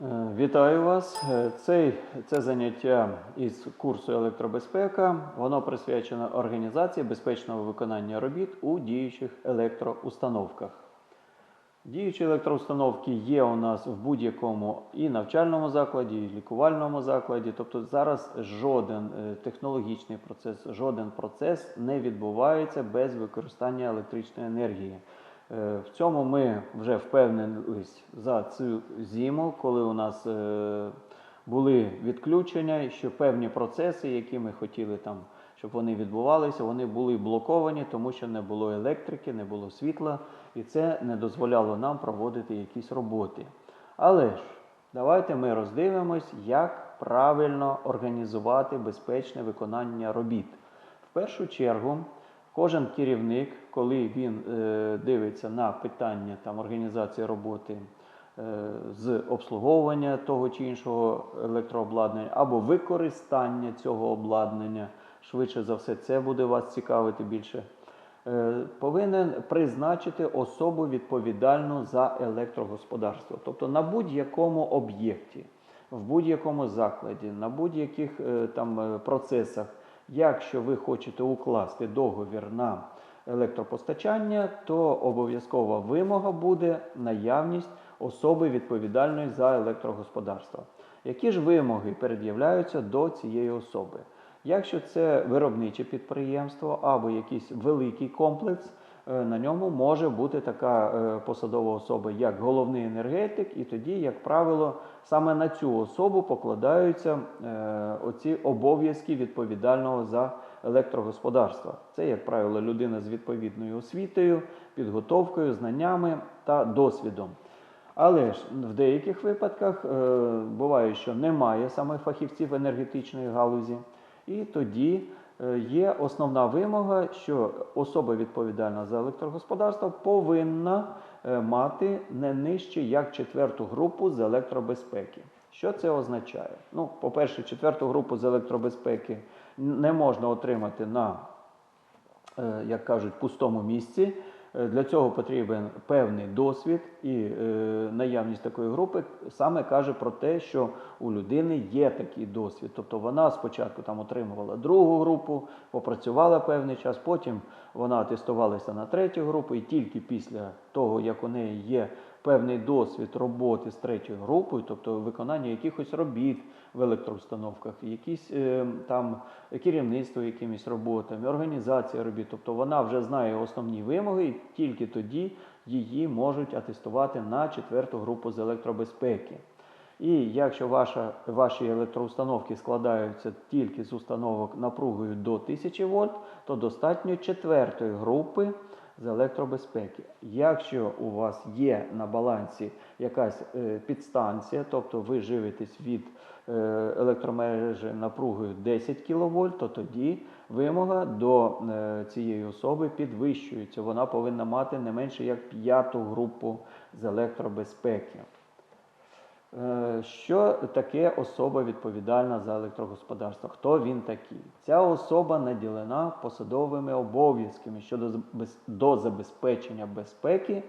Е, Вітаю вас. Е, Цей, це заняття із курсу електробезпека. Воно присвячено організації безпечного виконання робіт у діючих електроустановках. Діючі електроустановки є у нас в будь-якому і навчальному закладі, і лікувальному закладі. Тобто зараз жоден е, технологічний процес, жоден процес не відбувається без використання електричної енергії. Е, В цьому ми вже впевнились за цю зиму, коли у нас е, були відключення, що певні процеси, які ми хотіли там, щоб вони відбувалися, вони були блоковані, тому що не було електрики, не було світла, і це не дозволяло нам проводити якісь роботи. Але ж давайте ми роздивимось, як правильно організувати безпечне виконання робіт. В першу чергу, кожен керівник, коли він е, дивиться на питання там, організації роботи е, з обслуговування того чи іншого електрообладнання або використання цього обладнання, швидше за все, це буде вас цікавити більше. е, Повинен призначити особу відповідальну за електрогосподарство, тобто на будь-якому об'єкті, в будь-якому закладі, на будь-яких там процесах, якщо ви хочете укласти договір на електропостачання, то обов'язкова вимога буде наявність особи відповідальної за електрогосподарство. Які ж вимоги пред'являються до цієї особи? Якщо це виробниче підприємство або якийсь великий комплекс, на ньому може бути така е, посадова особа, як головний енергетик, і тоді, як правило, саме на цю особу покладаються е, оці обов'язки відповідального за електрогосподарство. Це, як правило, людина з відповідною освітою, підготовкою, знаннями та досвідом. Але ж в деяких випадках е, буває, що немає саме фахівців енергетичної галузі, і тоді е, є основна вимога, що особа відповідальна за електрогосподарство повинна е, мати не нижче як четверту групу з електробезпеки. Що це означає? Ну, по-перше, четверту групу з електробезпеки не можна отримати на е, як кажуть, пустому місці. Е, Для цього потрібен певний досвід, і е, наявність такої групи саме каже про те, що у людини є такий досвід. Тобто вона спочатку там отримувала другу групу, попрацювала певний час, потім вона тестувалася на третю групу, і тільки після того, як у неї є певний досвід роботи з третьою групою, тобто виконання якихось робіт в електроустановках, якісь е, там керівництво якимись роботами, організація робіт. Тобто вона вже знає основні вимоги, і тільки тоді її можуть атестувати на четверту групу з електробезпеки. І якщо ваша, ваші електроустановки складаються тільки з установок напругою до 1000 вольт, то достатньо четвертої групи з електробезпеки. Якщо у вас є на балансі якась е, підстанція, тобто ви живитесь від е, електромережі напругою 10 кВт, то тоді вимога до е, цієї особи підвищується. Вона повинна мати не менше як п'яту групу з електробезпеки. Е, Що таке особа відповідальна за електрогосподарство? Хто він такий? Ця особа наділена посадовими обов'язками щодо до забезпечення безпеки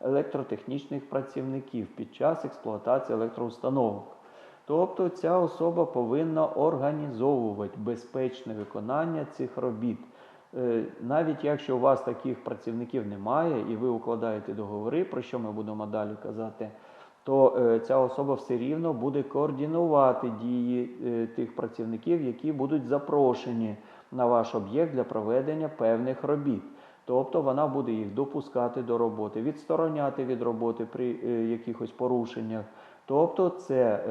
електротехнічних працівників під час експлуатації електроустановок. Тобто ця особа повинна організовувати безпечне виконання цих робіт. Е, Навіть якщо у вас таких працівників немає і ви укладаєте договори, про що ми будемо далі казати, то е, ця особа все рівно буде координувати дії е, тих працівників, які будуть запрошені на ваш об'єкт для проведення певних робіт. Тобто вона буде їх допускати до роботи, відстороняти від роботи при е, якихось порушеннях. Тобто це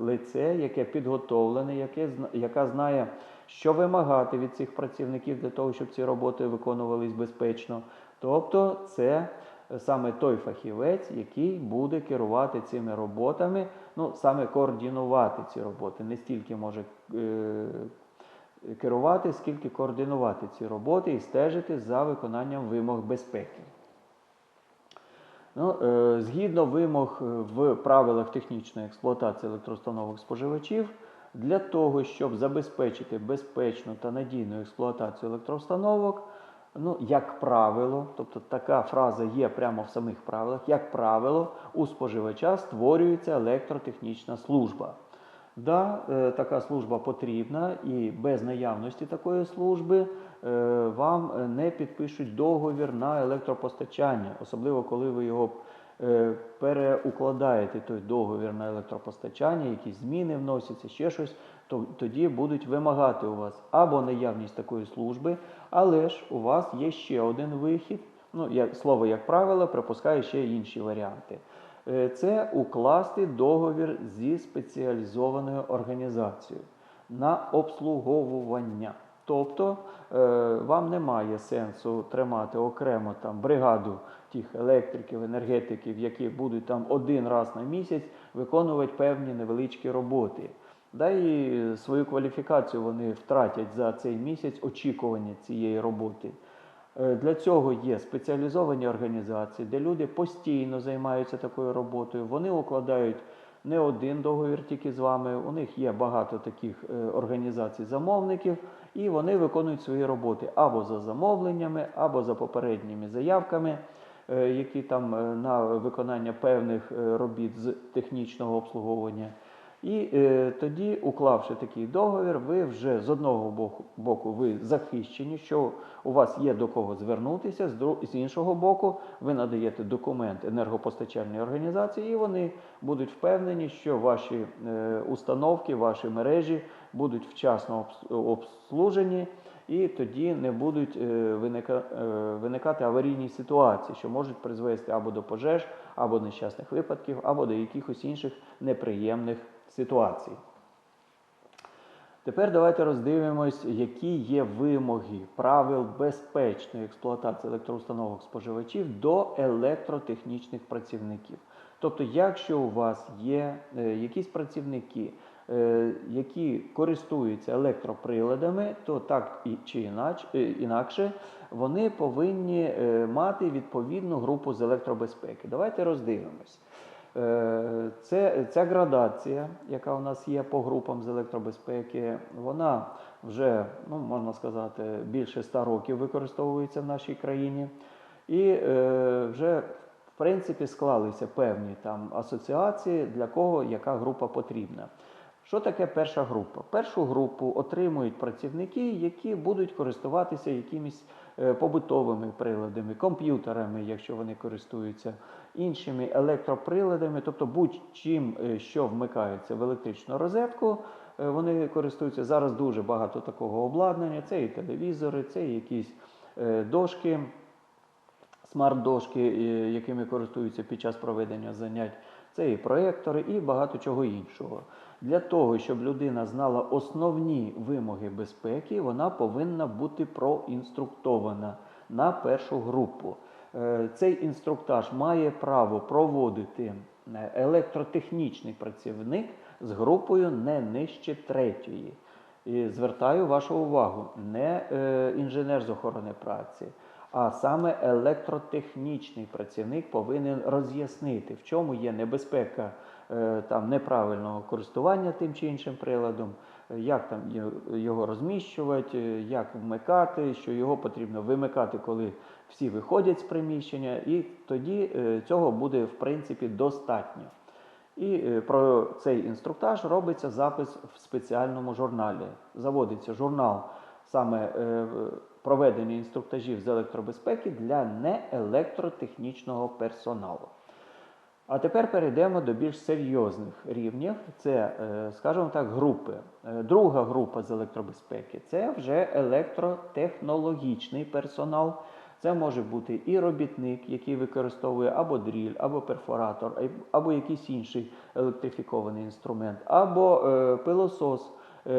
лице, яке підготовлене, яке, яка знає, що вимагати від цих працівників для того, щоб ці роботи виконувались безпечно. Тобто це саме той фахівець, який буде керувати цими роботами, ну саме координувати ці роботи, не стільки може е, керувати, скільки координувати ці роботи і стежити за виконанням вимог безпеки. Ну, е, згідно вимог е, в правилах технічної експлуатації електроустановок споживачів, для того, щоб забезпечити безпечну та надійну експлуатацію електроустановок, Ну, як правило, тобто така фраза є прямо в самих правилах, як правило, у споживача створюється електротехнічна служба. Да, е, така служба потрібна, і без наявності такої служби е, вам не підпишуть договір на електропостачання, особливо коли ви його е, переукладаєте той договір на електропостачання, якісь зміни вносяться, ще щось, то тоді будуть вимагати у вас або наявність такої служби, але ж у вас є ще один вихід. Ну, як слово, як правило, припускає ще інші варіанти. Е, Це укласти договір зі спеціалізованою організацією на обслуговування. Тобто е, вам немає сенсу тримати окремо там бригаду тих електриків, енергетиків, які будуть там один раз на місяць виконувати певні невеличкі роботи. Да і свою кваліфікацію вони втратять за цей місяць очікування цієї роботи. Е, Для цього є спеціалізовані організації, де люди постійно займаються такою роботою. Вони укладають не один договір тільки з вами. У них є багато таких е, організацій-замовників, і вони виконують свої роботи або за замовленнями, або за попередніми заявками, е, які там на виконання певних робіт з технічного обслуговування. І е, тоді, уклавши такий договір, ви вже з одного боку, боку ви захищені, що у вас є до кого звернутися, з, з іншого боку, ви надаєте документ енергопостачальної організації, і вони будуть впевнені, що ваші е, установки, ваші мережі будуть вчасно обс- обслужені, і тоді не будуть е, виника, е, виникати аварійні ситуації, що можуть призвести або до пожеж, або нещасних випадків, або до якихось інших неприємних ситуацій. Тепер давайте роздивимось, які є вимоги правил безпечної експлуатації електроустановок споживачів до електротехнічних працівників. Тобто, якщо у вас є е, якісь працівники, е, які користуються електроприладами, то так і чи е, інакше вони повинні мати відповідну групу з електробезпеки. Давайте роздивимось. Е, Це, ця градація, яка у нас є по групам з електробезпеки, вона вже, ну, можна сказати, більше 100 років використовується в нашій країні. І е, вже, в принципі, склалися певні там асоціації, для кого яка група потрібна. Що таке перша група? Першу групу отримують працівники, які будуть користуватися якимись побутовими приладами, комп'ютерами, якщо вони користуються, іншими електроприладами, тобто будь-чим, е, що вмикається в електричну розетку, е, вони користуються. Зараз дуже багато такого обладнання. Це і телевізори, це і якісь е, дошки, смарт-дошки, е, якими користуються під час проведення занять. Це і проектори, і багато чого іншого. Для того, щоб людина знала основні вимоги безпеки, вона повинна бути проінструктована на першу групу. Е, Цей інструктаж має право проводити е, електротехнічний працівник з групою не нижче третьої. І звертаю вашу увагу, не е, інженер з охорони праці, а саме електротехнічний працівник повинен роз'яснити, в чому є небезпека там, неправильного користування тим чи іншим приладом, е, як там його- розміщувати, е, як вмикати, що його потрібно вимикати, коли всі виходять з приміщення, і тоді е, цього буде в принципі достатньо. І е, про цей інструктаж робиться запис в спеціальному журналі. Заводиться журнал саме е, проведення інструктажів з електробезпеки для неелектротехнічного персоналу. А тепер перейдемо до більш серйозних рівнів. Це, е, скажімо так, групи. Е, Друга група з електробезпеки це вже електротехнологічний персонал. Це може бути і робітник, який використовує або дріль, або перфоратор, або якийсь інший електрифікований інструмент, або е, пилосос,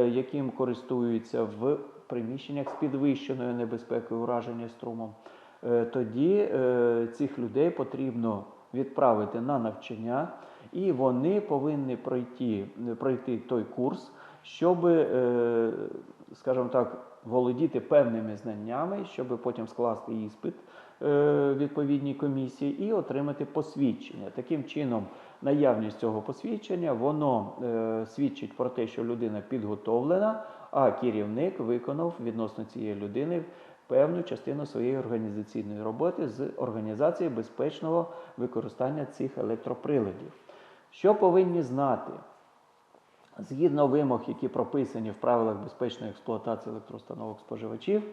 яким користуються в приміщеннях з підвищеною небезпекою ураження струмом. Тоді цих людей потрібно відправити на навчання, і вони повинні пройти, пройти той курс, щоб, е, скажімо так, володіти певними знаннями, щоб потім скласти іспит е, відповідній комісії і отримати посвідчення. Таким чином, наявність цього посвідчення воно е, свідчить про те, що людина підготовлена, а керівник виконав відносно цієї людини певну частину своєї організаційної роботи з організації безпечного використання цих електроприладів. Що повинні знати? Згідно вимог, які прописані в правилах безпечної експлуатації електроустановок споживачів,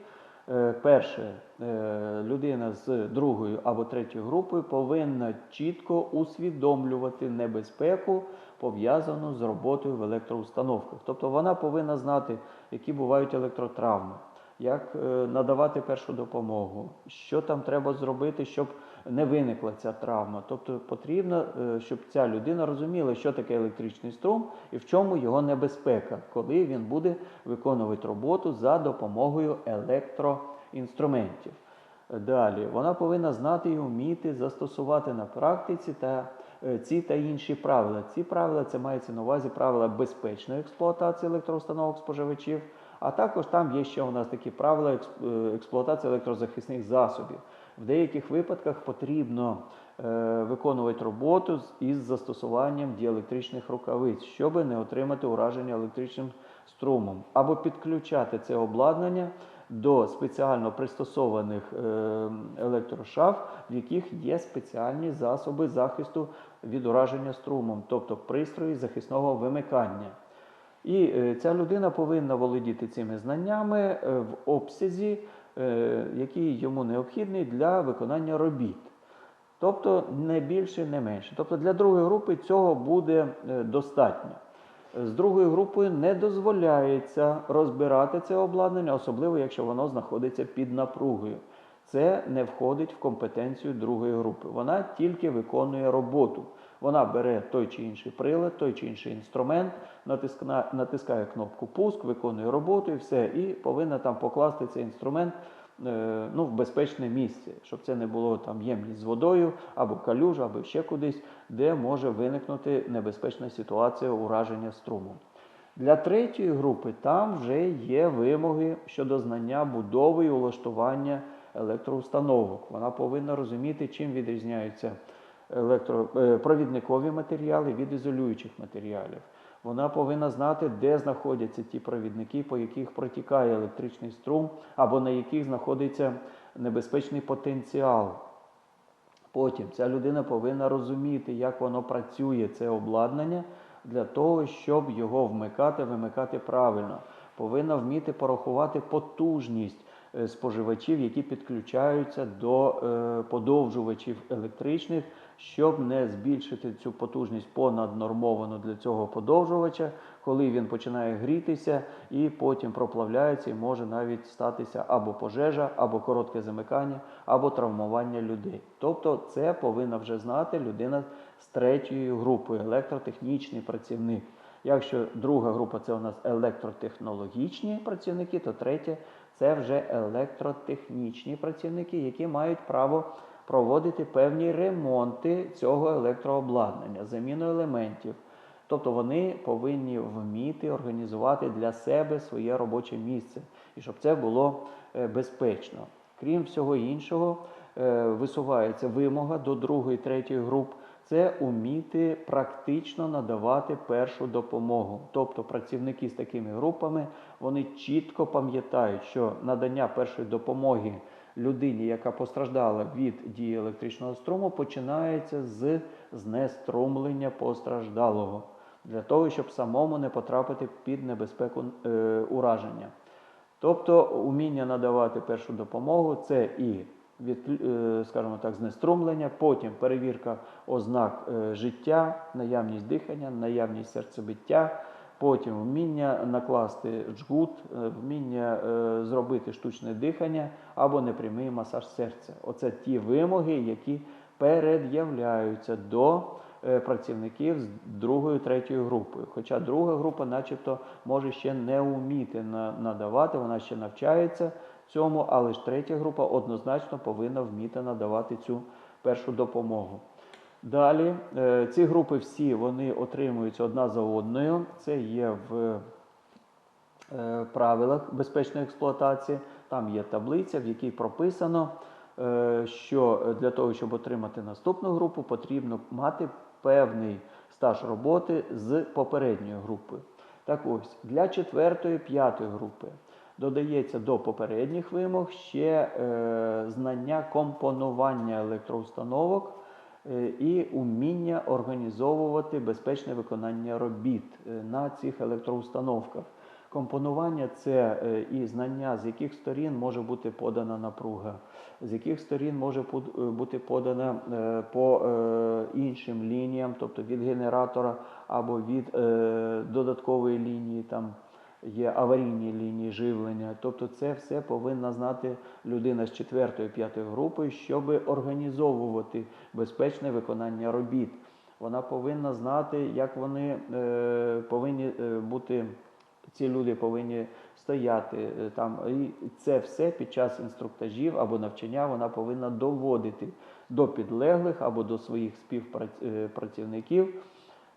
е, перше, е, людина з другою або третьою групою повинна чітко усвідомлювати небезпеку, пов'язану з роботою в електроустановках. Тобто вона повинна знати, які бувають електротравми, як е, надавати першу допомогу, що там треба зробити, щоб не виникла ця травма. Тобто потрібно, е, щоб ця людина розуміла, що таке електричний струм і в чому його небезпека, коли він буде виконувати роботу за допомогою електроінструментів. Далі вона повинна знати і вміти застосувати на практиці та е, ці та інші правила. Ці правила це мається на увазі правила безпечної експлуатації електроустановок споживачів. А також там є ще у нас такі правила е, експлуатації електрозахисних засобів. В деяких випадках потрібно е, виконувати роботу із застосуванням діелектричних рукавиць, щоб не отримати ураження електричним струмом, або підключати це обладнання до спеціально пристосованих е, електрошаф, в яких є спеціальні засоби захисту від ураження струмом, тобто пристрої захисного вимикання. І е, ця людина повинна володіти цими знаннями е, в обсязі, е, який йому необхідний для виконання робіт. Тобто не більше, не менше. Тобто для другої групи цього буде достатньо. З другою групою не дозволяється розбирати це обладнання, особливо якщо воно знаходиться під напругою. Це не входить в компетенцію другої групи. Вона тільки виконує роботу. Вона бере той чи інший прилад, той чи інший інструмент, натискна- натискає кнопку пуск, виконує роботу і все, і повинна там покласти цей інструмент е, ну, в безпечне місце, щоб це не було там ємність з водою або калюжа, або ще кудись, де може виникнути небезпечна ситуація ураження струмом. Для третьої групи там вже є вимоги щодо знання будови і улаштування електроустановок. Вона повинна розуміти, чим відрізняються електро... е, матеріали від ізолюючих матеріалів. Вона повинна знати, де знаходяться ті провідники, по яких протікає електричний струм, або на яких знаходиться небезпечний потенціал. Потім ця людина повинна розуміти, як воно працює, це обладнання, для того, щоб його вмикати, вимикати правильно. Повинна вміти порахувати потужність споживачів, які підключаються до е, подовжувачів електричних, щоб не збільшити цю потужність понаднормовану для цього подовжувача, коли він починає грітися і потім проплавляється, і може навіть статися або пожежа, або коротке замикання, або травмування людей. Тобто, це повинна вже знати людина з третьою групою електротехнічний працівник. Якщо друга група це у нас електротехнологічні працівники, то третя це вже електротехнічні працівники, які мають право проводити певні ремонти цього електрообладнання, заміну елементів. Тобто вони повинні вміти організувати для себе своє робоче місце, і щоб це було е, безпечно. Крім всього іншого, е, висувається вимога до другої, третьої груп це уміти практично надавати першу допомогу. Тобто працівники з такими групами вони чітко пам'ятають, що надання першої допомоги людині, яка постраждала від дії електричного струму, починається з знеструмлення постраждалого для того, щоб самому не потрапити під небезпеку е, ураження. Тобто уміння надавати першу допомогу це і від, е, скажімо так, знеструмлення, потім перевірка ознак е, життя, наявність дихання, наявність серцебиття, потім вміння накласти джгут, е, вміння зробити штучне дихання або непрямий масаж серця. Оце ті вимоги, які пред'являються до працівників з другою, третьою групою. Хоча друга група, начебто, може ще не вміти надавати, вона ще навчається цьому, але ж третя група однозначно повинна вміти надавати цю першу допомогу. Далі е, ці групи всі вони отримуються одна за одною. Це є в е, правилах безпечної експлуатації. Там є таблиця, в якій прописано, е, що для того, щоб отримати наступну групу, потрібно мати певний стаж роботи з попередньою групою. Так ось, для четвертої, п'ятої групи додається до попередніх вимог ще е, знання компонування електроустановок е, і уміння організовувати безпечне виконання робіт е, на цих електроустановках. Компонування це е, і знання, з яких сторін може бути подана напруга, з яких сторін може е, бути подана по іншим лініям, тобто від генератора або від додаткової лінії, там є аварійні лінії живлення. Тобто це все повинна знати людина з 4-5 групи, щоб організовувати безпечне виконання робіт. Вона повинна знати, як вони е, повинні е, бути ці люди повинні стояти е, там. І це все під час інструктажів або навчання вона повинна доводити до підлеглих або до своїх співпрацівників е,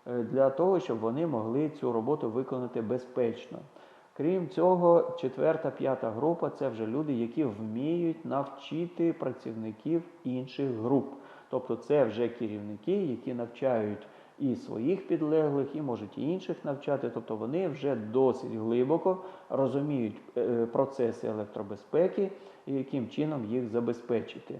для того, щоб вони могли цю роботу виконати безпечно. Крім цього, четверта, п'ята група це вже люди, які вміють навчити працівників інших груп. Тобто це вже керівники, які навчають і своїх підлеглих, і можуть і інших навчати. Тобто вони вже досить глибоко розуміють е, процеси електробезпеки і яким чином їх забезпечити.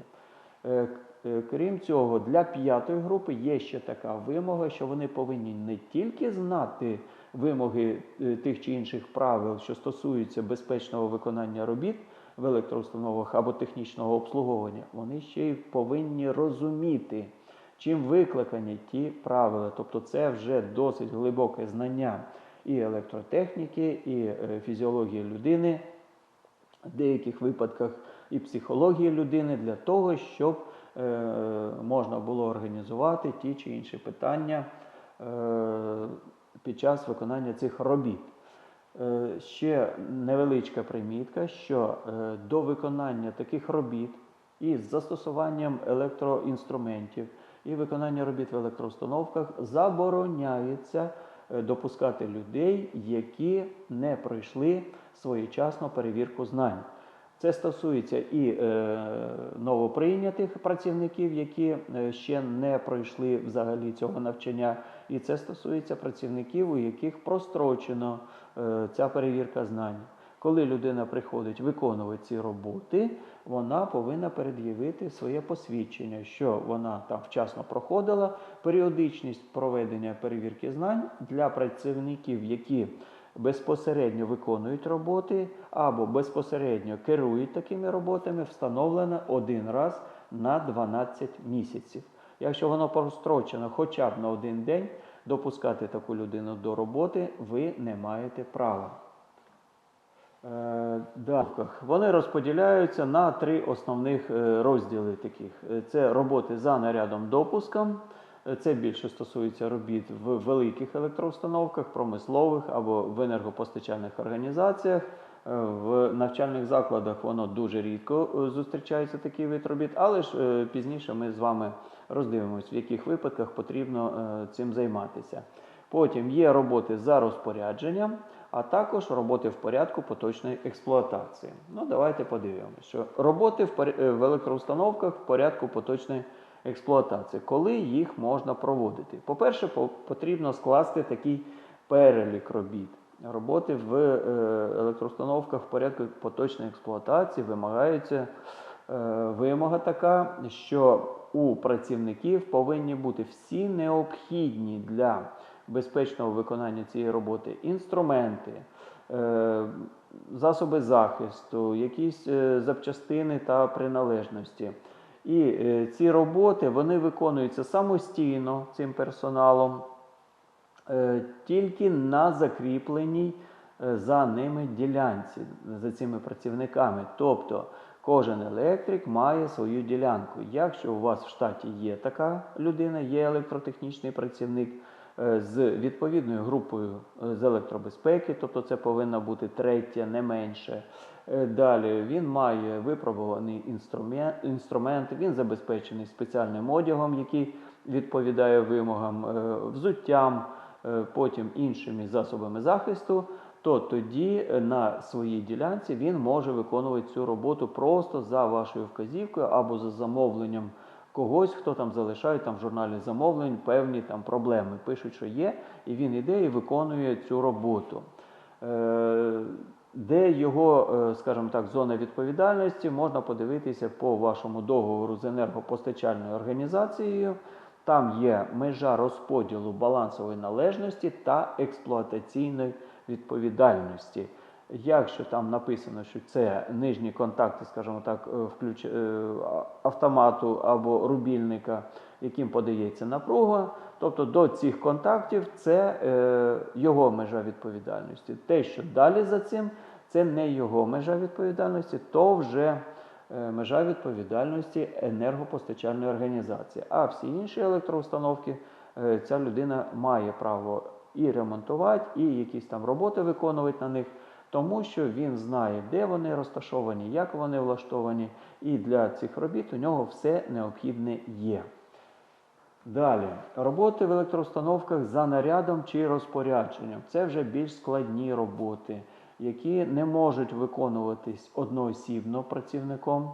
Е, Крім цього, для п'ятої групи є ще така вимога, що вони повинні не тільки знати вимоги е, тих чи інших правил, що стосуються безпечного виконання робіт в електроустановах або технічного обслуговування, вони ще й повинні розуміти, чим викликані ті правила. Тобто це вже досить глибоке знання і електротехніки, і е, фізіології людини, в деяких випадках і психології людини для того, щоб можна було організувати ті чи інші питання е, під час виконання цих робіт. Е, Ще невеличка примітка, що е, до виконання таких робіт із застосуванням електроінструментів і виконання робіт в електроустановках забороняється е, допускати людей, які не пройшли своєчасно перевірку знань. Це стосується і е, новоприйнятих працівників, які е, ще не пройшли взагалі цього навчання, і це стосується працівників, у яких прострочено е, ця перевірка знань. Коли людина приходить виконувати ці роботи, вона повинна пред'явити своє посвідчення, що вона там вчасно проходила. Періодичність проведення перевірки знань для працівників, які безпосередньо виконують роботи або безпосередньо керують такими роботами, встановлена один раз на 12 місяців. Якщо воно прострочено хоча б на один день, допускати таку людину до роботи ви не маєте права. Е. Вони розподіляються на три основних е, розділи таких: Е, це роботи за нарядом допуском. Це більше стосується робіт в великих електроустановках, промислових або в енергопостачальних організаціях. Е, В навчальних закладах воно дуже рідко е, зустрічається такий вид робіт, але ж е, пізніше ми з вами роздивимось, в яких випадках потрібно цим займатися. Потім є роботи за розпорядженням, а також роботи в порядку поточної експлуатації. Ну, давайте подивимося, що роботи в електроустановках в порядку поточної експлуатації, коли їх можна проводити. По-перше, по- потрібно скласти такий перелік робіт. Роботи в е, електроустановках в порядку поточної експлуатації вимагаються е, вимога така, що у працівників повинні бути всі необхідні для безпечного виконання цієї роботи інструменти, е, засоби захисту, якісь запчастини та приналежності. І е, ці роботи вони виконуються самостійно цим персоналом, е, тільки на закріпленій е, за ними ділянці, за цими працівниками. Тобто кожен електрик має свою ділянку. Якщо у вас в штаті є така людина, є електротехнічний працівник з відповідною групою е, з електробезпеки, тобто це повинна бути третя, не менше. Е, Далі він має випробуваний інструмент, інструмент, він забезпечений спеціальним одягом, який відповідає вимогам, е, взуттям, е, потім іншими засобами захисту, то тоді е, на своїй ділянці він може виконувати цю роботу просто за вашою вказівкою або за замовленням когось, хто там залишає там в журналі замовлень певні там проблеми. Пишуть, що є, і він іде і виконує цю роботу. Е, Де його, е, скажімо так, зона відповідальності, можна подивитися по вашому договору з енергопостачальною організацією. Там є межа розподілу балансової належності та експлуатаційної відповідальності. Якщо там написано, що це нижні контакти, скажімо так, е, включ... е, автомату або рубільника, яким подається напруга, тобто до цих контактів це е, його межа відповідальності. Те, що далі за цим, це не його межа відповідальності, то вже е, межа відповідальності енергопостачальної організації. А всі інші електроустановки е, ця людина має право і ремонтувати, і якісь там роботи виконувати на них, тому що він знає, де вони розташовані, як вони влаштовані, і для цих робіт у нього все необхідне є. Далі, роботи в електроустановках за нарядом чи розпорядженням. Це вже більш складні роботи, які не можуть виконуватись одноосібно працівником.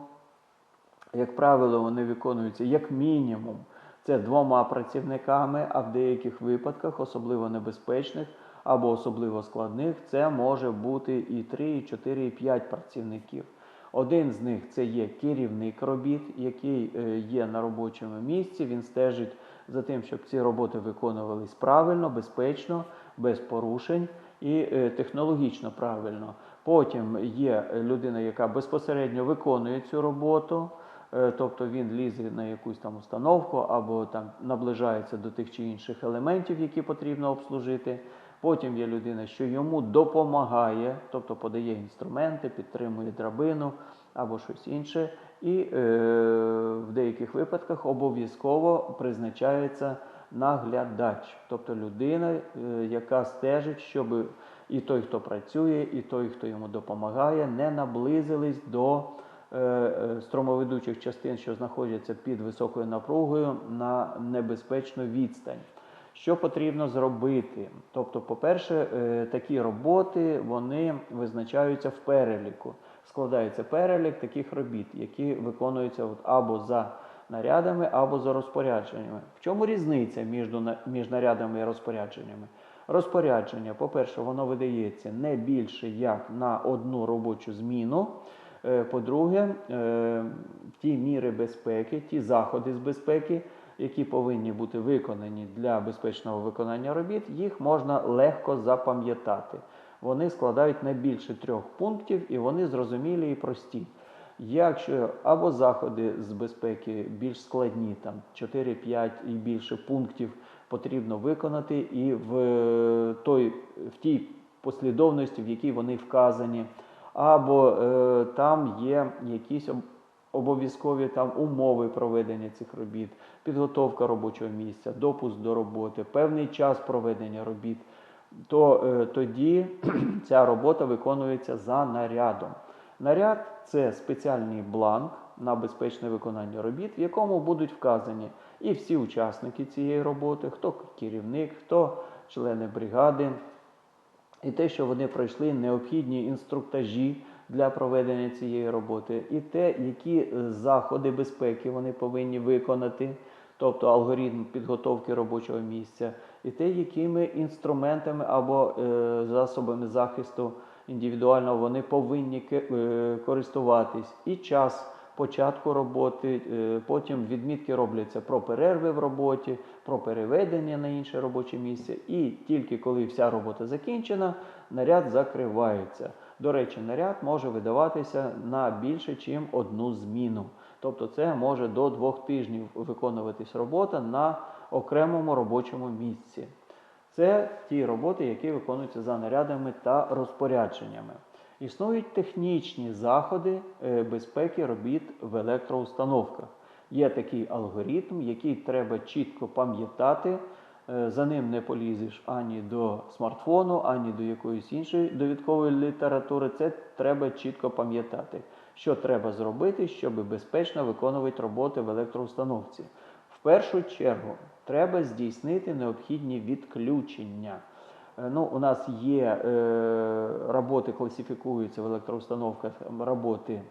Як правило, вони виконуються як мінімум це двома працівниками, а в деяких випадках, особливо небезпечних або особливо складних, це може бути і 3, і 4, і 5 працівників. Один з них це є керівник робіт, який е, є на робочому місці. Він стежить за тим, щоб ці роботи виконувались правильно, безпечно, без порушень і е, технологічно правильно. Потім є людина, яка безпосередньо виконує цю роботу. Е, Тобто він лізе на якусь там установку або там наближається до тих чи інших елементів, які потрібно обслужити. Потім є людина, що йому допомагає, тобто подає інструменти, підтримує драбину або щось інше. І е, в деяких випадках обов'язково призначається наглядач, тобто людина, е, яка стежить, щоб і той, хто працює, і той, хто йому допомагає, не наблизились до е, е, струмоведучих частин, що знаходяться під високою напругою на небезпечну відстань. Що потрібно зробити? Тобто, по-перше, е, такі роботи вони визначаються в переліку. Складається перелік таких робіт, які виконуються або за нарядами, або за розпорядженнями. В чому різниця між, між нарядами і розпорядженнями? Розпорядження, по-перше, воно видається не більше як на одну робочу зміну. Е, По-друге, е, ті міри безпеки, ті заходи з безпеки, які повинні бути виконані для безпечного виконання робіт, їх можна легко запам'ятати. Вони складають не більше трьох пунктів і вони зрозумілі і прості. Якщо або заходи з безпеки більш складні, там 4-5 і більше пунктів потрібно виконати, і в, е, той, в тій послідовності, в якій вони вказані, або е, там є якісь обов'язкові там умови проведення цих робіт, підготовка робочого місця, допуск до роботи, певний час проведення робіт, то е, тоді ця робота виконується за нарядом. Наряд це спеціальний бланк на безпечне виконання робіт, в якому будуть вказані і всі учасники цієї роботи, хто керівник, хто члени бригади, і те, що вони пройшли необхідні інструктажі для проведення цієї роботи, і те, які е, заходи безпеки вони повинні виконати, тобто алгоритм підготовки робочого місця, і те, якими інструментами або е, засобами захисту індивідуально вони повинні е, користуватись, і час початку роботи, е, потім відмітки робляться про перерви в роботі, про переведення на інше робоче місце. І тільки коли вся робота закінчена, наряд закривається. До речі, наряд може видаватися на більше, ніж одну зміну. Тобто це може до двох тижнів виконуватись робота на окремому робочому місці. Це ті роботи, які виконуються за нарядами та розпорядженнями. Існують технічні заходи е, безпеки робіт в електроустановках. Є такий алгоритм, який треба чітко пам'ятати. Е, За ним не полізеш ані до смартфону, ані до якоїсь іншої довідкової літератури. Це треба чітко пам'ятати, що треба зробити, щоб безпечно виконувати роботи в електроустановці. В першу чергу треба здійснити необхідні відключення. Е, Ну, у нас є е, роботи, класифікуються в електроустановках роботи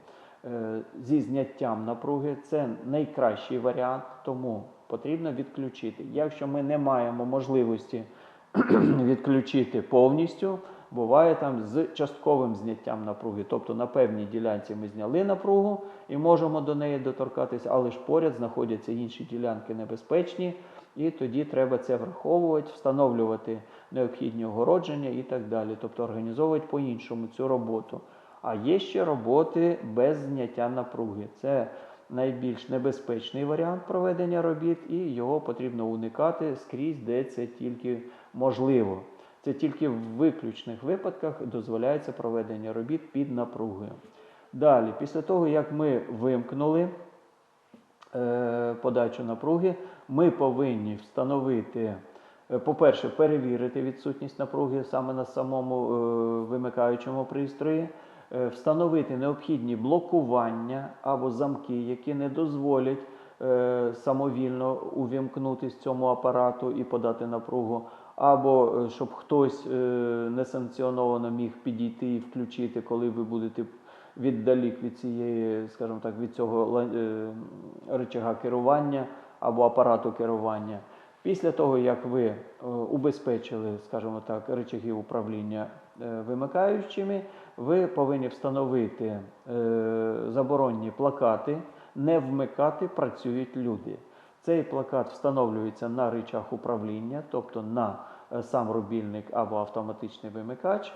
зі зняттям напруги. Це найкращий варіант, тому потрібно відключити. Якщо ми не маємо можливості відключити повністю, буває там з частковим зняттям напруги. Тобто на певній ділянці ми зняли напругу і можемо до неї доторкатися, але ж поряд знаходяться інші ділянки небезпечні, і тоді треба це враховувати, встановлювати необхідні огородження і так далі. Тобто організовувати по-іншому цю роботу. А є ще роботи без зняття напруги. Це найбільш небезпечний варіант проведення робіт, і його потрібно уникати скрізь, де це тільки можливо. Це тільки в виключних випадках дозволяється проведення робіт під напругою. Далі, після того, як ми вимкнули е, подачу напруги, ми повинні встановити, е, по-перше, перевірити відсутність напруги саме на самому е, вимикаючому пристрої, встановити необхідні блокування або замки, які не дозволять е, самовільно увімкнутися цьому апарату і подати напругу, або е, щоб хтось е, несанкціоновано міг підійти і включити, коли ви будете віддалік від цієї, скажімо так, від цього е, рычага керування або апарату керування. Після того, як ви е, убезпечили, скажімо так, рычаги управління е, вимикаючими, ви повинні встановити е, заборонні плакати, не вмикати працюють люди. Цей плакат встановлюється на речах управління, тобто на е, сам рубільник або автоматичний вимикач.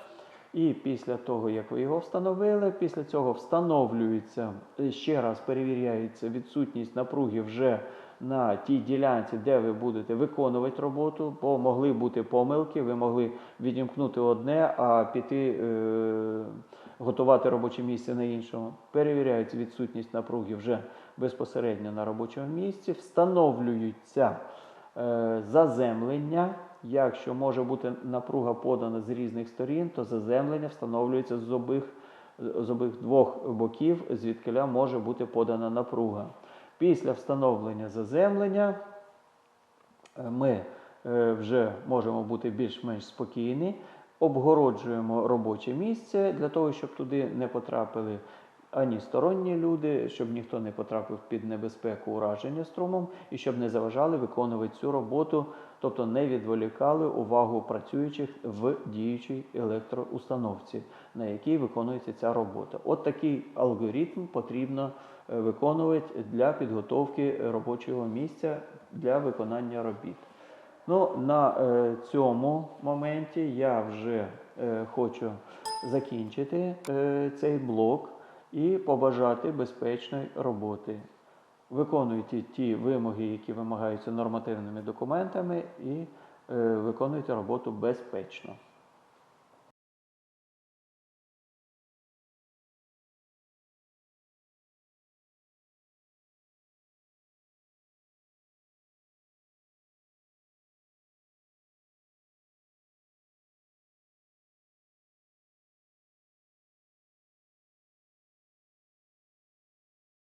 І після того, як ви його встановили, після цього встановлюється е, ще раз перевіряється відсутність напруги вже на тій ділянці, де ви будете виконувати роботу, бо могли бути помилки, ви могли відімкнути одне, а піти е, готувати робоче місце на іншому. Перевіряється відсутність напруги вже безпосередньо на робочому місці, встановлюються е, заземлення. Якщо може бути напруга подана з різних сторін, то заземлення встановлюється з обох, з обох двох боків, звідкиля може бути подана напруга. Після встановлення заземлення е, ми е, вже можемо бути більш-менш спокійні, обгороджуємо робоче місце для того, щоб туди не потрапили ані сторонні люди, щоб ніхто не потрапив під небезпеку ураження струмом і щоб не заважали виконувати цю роботу, тобто не відволікали увагу працюючих в діючій електроустановці, на якій виконується ця робота. От такий алгоритм потрібно е, виконувати для підготовки робочого місця для виконання робіт. Ну, на е, цьому моменті я вже е, хочу закінчити е, цей блок і побажати безпечної роботи. Виконуйте ті вимоги, які вимагаються нормативними документами, і е, виконуйте роботу безпечно.